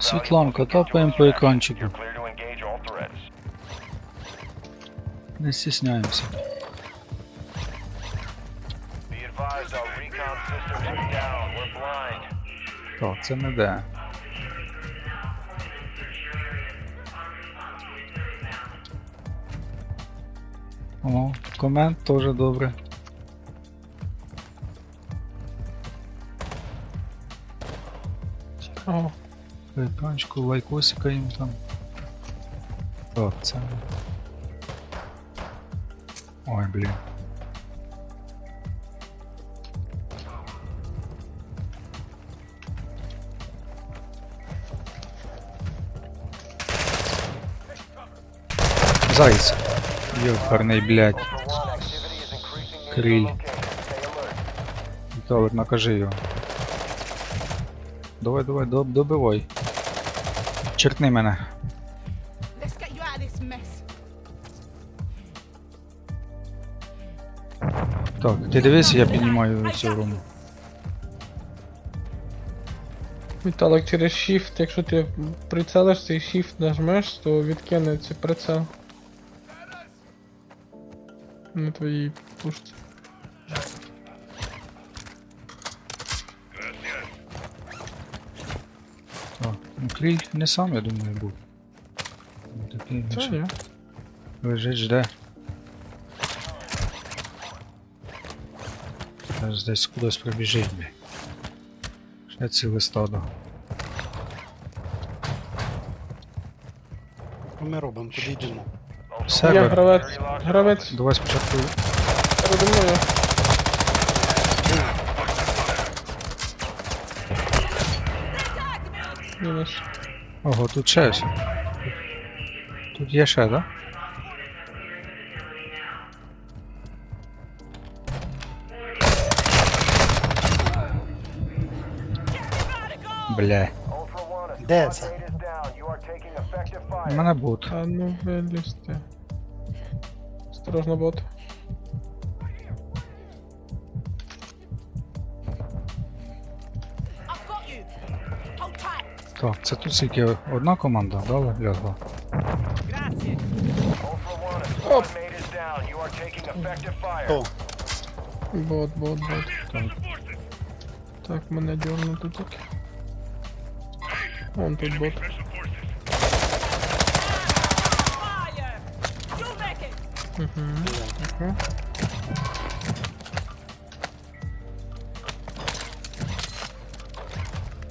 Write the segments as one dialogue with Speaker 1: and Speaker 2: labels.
Speaker 1: Світланка, тапаємо по екранчику. Не
Speaker 2: blind.
Speaker 1: Так, це не де. О, комент теж добре.
Speaker 3: О,
Speaker 1: Екранчику, лайкосика їм там. Так, це. Ой, блін. Зайць. Йохарний, блядь.
Speaker 2: Ultra One, activity is
Speaker 1: Давай, давай, доб- добивай. Черкни мене. Так, ти дивись, я піднімаю цю руму.
Speaker 3: Віталик через Shift, якщо ти прицелишся і Shift нажмеш, то відкинеться прицел. На твоїй пушці.
Speaker 1: Ну не сам, я думаю, був. Ну, Такий
Speaker 3: ні.
Speaker 1: лежить, жде. Зараз десь кудись пробіжить, бля. Ще ціле стадо.
Speaker 4: Що ми робимо? Куди йдемо?
Speaker 3: Я гравець. Гравець
Speaker 1: Давай спочатку.
Speaker 3: передо мною. Мінус.
Speaker 1: Ого, тут ще ось. Тут є ще, да? Бля.
Speaker 2: Ultra One, a
Speaker 4: Де
Speaker 2: squad
Speaker 4: це?
Speaker 2: mate is down. You are taking effective
Speaker 1: У
Speaker 2: fire.
Speaker 1: мене бот.
Speaker 3: А ну вилізти. Осторожно, бот.
Speaker 1: Так, це тут тільки одна команда, да, лягла?
Speaker 2: Fire.
Speaker 4: Хто?
Speaker 3: Бот, бот, бот.
Speaker 1: Так.
Speaker 3: Так, мене дьорнути тут. Вон тут бот.
Speaker 5: It.
Speaker 3: Угу.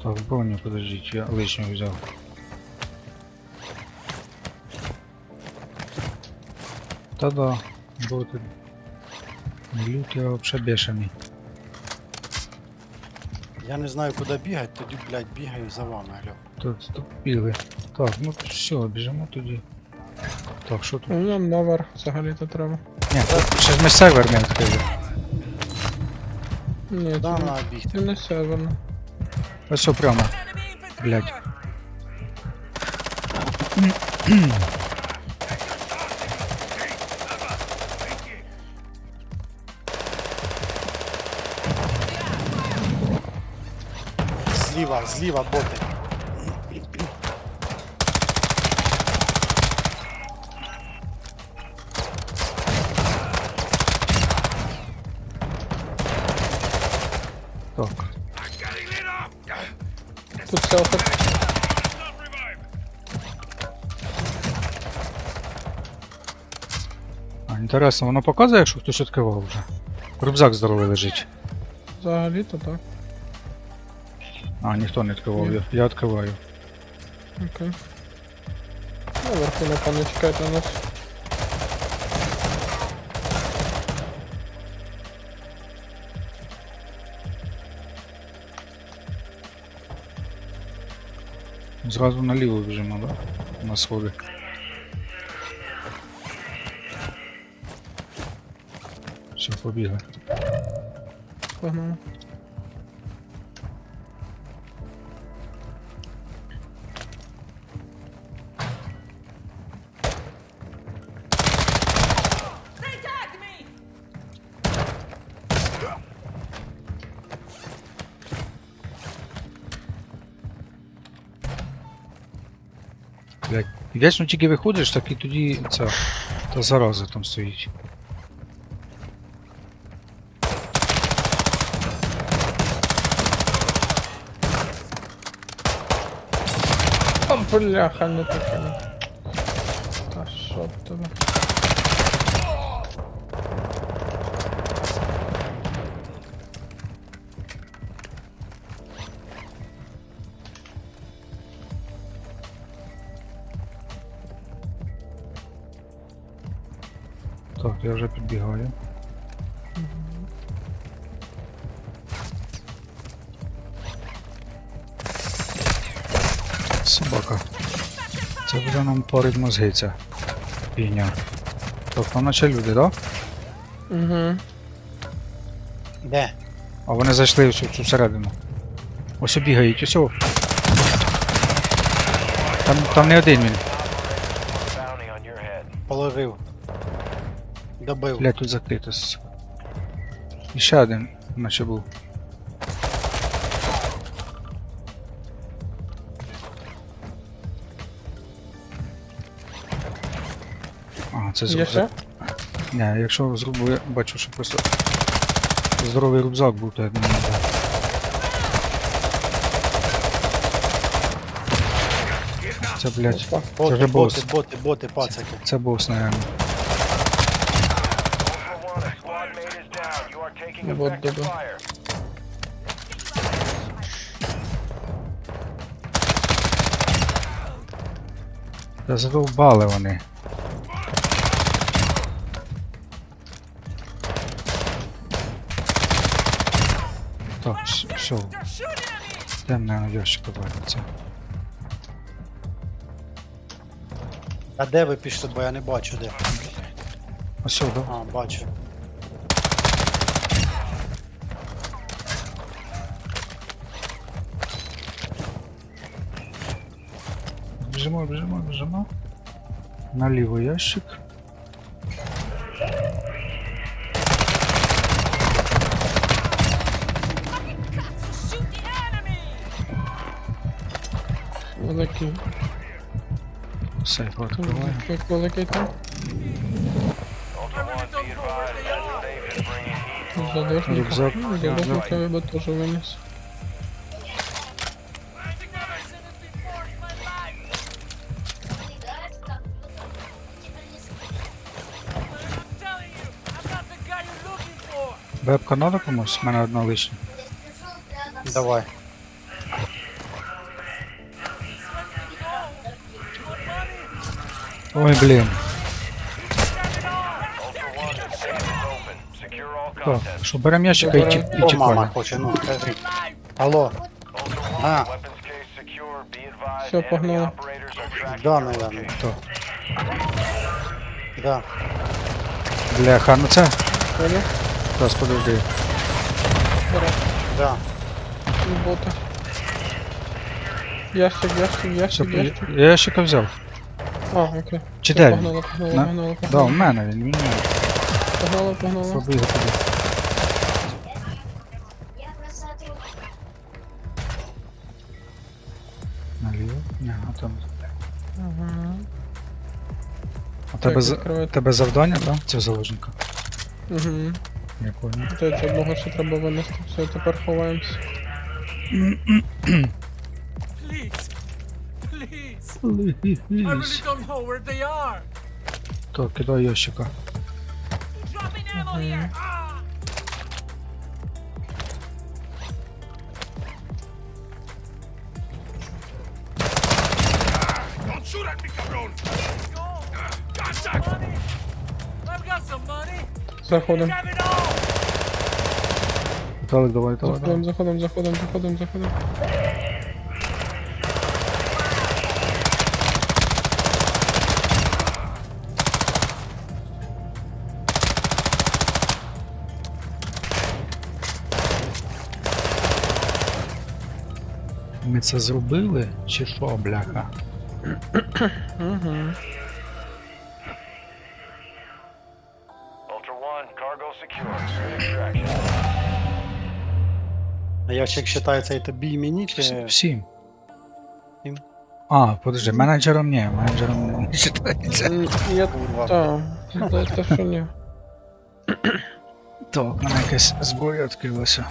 Speaker 1: Так, броню, подождіть, я лишню взяв. Та-да, боти. Лют я вообще бешений.
Speaker 4: Я не знаю, куди бігати, тоді, блядь, бігаю за вами, алло.
Speaker 1: Тут, тут біли. Так, ну все, біжимо тоді. Так, що тут?
Speaker 3: Ну, нам наверх взагалі-то треба.
Speaker 1: Ні, тут ще ж ми сервер не відкрили.
Speaker 3: Ні,
Speaker 4: Куди
Speaker 3: це,
Speaker 4: треба бігти?
Speaker 3: не северно.
Speaker 1: Ось все прямо.
Speaker 5: Enemy infantry
Speaker 1: Блядь.
Speaker 5: here.
Speaker 4: Зліва, зліва, боти.
Speaker 1: Так.
Speaker 3: Тут селфер.
Speaker 1: А, інтересно, воно показує, якщо хтось відкривав вже. Рюкзак здоровий лежить.
Speaker 3: Взагалі-то так.
Speaker 1: А, ніхто не відкривав, я, я відкриваю.
Speaker 3: Окей. Наверху, напевно, чекають на нас.
Speaker 1: Зразу наліво біжимо, да? На сходи. Все, побігли.
Speaker 3: Погнали.
Speaker 1: Блядь. І вічно тільки виходиш, так і тоді ця та зараза там стоїть.
Speaker 3: Бляха, не така. Та що тебе?
Speaker 1: Так, я вже підбігаю. Собака. Це буде нам порить мозги ця фігня. Тобто наче люди, так? Да?
Speaker 3: Угу.
Speaker 4: Де?
Speaker 1: А вони зайшли в цю, середину. Ось бігають, ось. Там, там не один він.
Speaker 2: Bounty
Speaker 4: Добив.
Speaker 1: Блять, тут закрито. І ще один, наче був. А, це
Speaker 3: Є ще?
Speaker 1: Не, якщо з рубу я бачу, що просто здоровий рюкзак був, то я думаю, да. Це, блядь,
Speaker 3: Опа.
Speaker 1: це вже
Speaker 4: Боти,
Speaker 1: бос.
Speaker 4: боти, боти, боти, пацаки.
Speaker 1: Це бос, наверное.
Speaker 3: Вот добре.
Speaker 1: Та задовбали вони. Так, все,
Speaker 5: They're shooting at me!
Speaker 1: йдемо на ящик повернеться.
Speaker 4: А де ви пішли, бо я не бачу де.
Speaker 1: Ось сюди.
Speaker 4: А, бачу.
Speaker 1: Біжимо, біжимо, біжимо. Наліво ящик.
Speaker 5: Shoot the enemy!
Speaker 3: Великий.
Speaker 1: Сейф
Speaker 3: Там
Speaker 1: відкриваю.
Speaker 3: Як великий там?
Speaker 2: Ultra One, be advised that the safe is bringing heat.
Speaker 3: Задушника.
Speaker 1: Рюкзак.
Speaker 3: Задушника я би теж виніс.
Speaker 1: Бебка надо комусь? У мене одна лишня.
Speaker 4: Давай.
Speaker 1: Ой, блін. Так, що беремо ящика і, ті, і
Speaker 4: О, мама
Speaker 1: тікаємо.
Speaker 4: хоче, ну, кажи. Алло. А.
Speaker 3: Всё, погнали.
Speaker 4: Да, наверное.
Speaker 1: Так.
Speaker 4: Да.
Speaker 1: Бляха, ну це.
Speaker 3: Понял?
Speaker 1: Зараз подожди.
Speaker 4: Да.
Speaker 3: І боти. Ящик, ящик,
Speaker 1: Все,
Speaker 3: ящик, ящик.
Speaker 1: я ящика взяв.
Speaker 3: А, окей.
Speaker 1: Чи де він?
Speaker 3: Погнали, погнали,
Speaker 1: На-
Speaker 3: погнали,
Speaker 1: Да, у
Speaker 3: погнали.
Speaker 1: мене він, він.
Speaker 3: Погнали, погнали.
Speaker 1: Побіг туди. Наліво? Ні, а там.
Speaker 3: Ага.
Speaker 1: А тебе, за-
Speaker 3: відкривайте.
Speaker 1: тебе завдання, так? Це заложника.
Speaker 3: Угу.
Speaker 1: Я понял.
Speaker 3: Це це одного ще треба винести. Все, тепер ховаємось.
Speaker 5: Please! Please! I really don't know where they are!
Speaker 1: Так, кидай ящика.
Speaker 5: Dropping ammo here! Ah! Don't shoot at me, cabrón! Money! I've got some money!
Speaker 1: Віталик, давай, давай, давай.
Speaker 3: Заходимо, заходимо, заходимо, заходимо, заходимо.
Speaker 1: Ми це зробили? Чи що, бляха?
Speaker 3: Угу.
Speaker 4: А ящик вважається і тобі і мені, чи...
Speaker 1: Всім. А, подожди, менеджером ні, менеджером не читається.
Speaker 3: Я Так, здається, що ні.
Speaker 1: Так, в мене якесь зброя відкрилося.